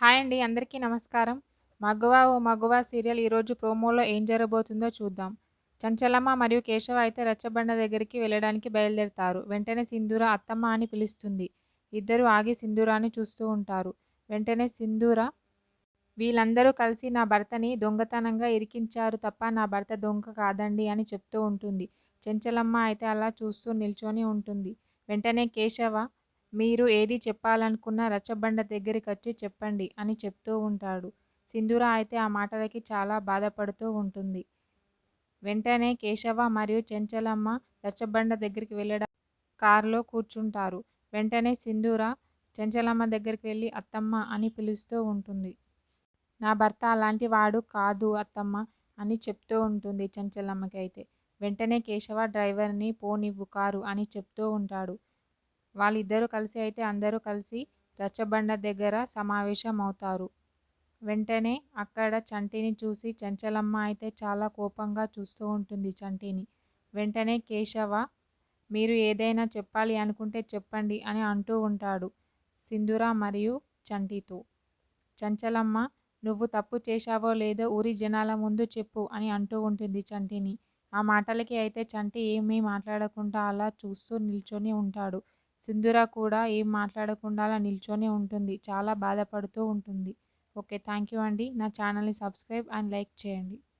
Hi అండి అందరికీ నమస్కారం. మగవా ఓ మగవా సీరియల్ ఈరోజు ప్రోమోలో ఏం జరగబోతుందో చూద్దాం. చంచలమ్మ మరియు కేశవ అయితే రచ్చబండ దగ్గరికి వెళ్ళడానికి బయలుదేరతారు. వెంటనే సింధూర అత్తమ్మ అని పిలుస్తుంది. ఇద్దరు ఆగి సింధూరాన్ని చూస్తూ ఉంటారు. వెంటనే సింధూర వీళ్ళందరూ కలిసి నా భర్తని దొంగతనంగా ఇరికించారు తప్ప నా భర్త దొంగ కాదండి అని చెప్తూ ఉంటుంది. చెంచలమ్మ అయితే అలా చూస్తూ నిల్చొని ఉంటుంది. వెంటనే కేశవ మీరు ఏది చెప్పాలనుకున్నా రచ్చబండ దగ్గరికి వచ్చి చెప్పండి అని చెప్తూ ఉంటాడు. సింధూర అయితే ఆ మాటలకి చాలా బాధపడుతూ ఉంటుంది. వెంటనే కేశవ మరియు చెంచలమ్మ రచ్చబండ దగ్గరికి వెళ్ళడం కారులో కూర్చుంటారు. వెంటనే సింధూర చెంచలమ్మ దగ్గరికి వెళ్ళి అత్తమ్మ అని పిలుస్తూ ఉంటుంది. నా భర్త అలాంటి వాడు కాదు అత్తమ్మ అని చెప్తూ ఉంటుంది చెంచలమ్మకి అయితే వెంటనే కేశవ డ్రైవర్ని పోనివ్వు కారు అని చెప్తూ ఉంటాడు. వాళ్ళిద్దరూ కలిసి అయితే అందరూ కలిసి రచ్చబండ దగ్గర సమావేశం అవుతారు వెంటనే అక్కడ చంటిని చూసి చంచలమ్మ అయితే చాలా కోపంగా చూస్తూ ఉంటుంది చంటిని. వెంటనే కేశవ మీరు ఏదైనా చెప్పాలి అనుకుంటే చెప్పండి అని అంటూ ఉంటాడు సింధుర మరియు చంటితో. చంచలమ్మ నువ్వు తప్పు చేశావో లేదో ఊరి జనాల ముందు చెప్పు అని అంటూ ఉంటుంది చంటిని. ఆ మాటలకి అయితే చంటి ఏమీ మాట్లాడకుండా అలా చూస్తూ నిల్చొని ఉంటాడు. సింధుర కూడా ఏం మాట్లాడకుండా అలా నిల్చొని ఉంటుంది. చాలా బాధపడుతూ ఉంటుంది. ఓకే థ్యాంక్ యూ అండి. నా ఛానల్ని సబ్స్క్రైబ్ అండ్ లైక్ చేయండి.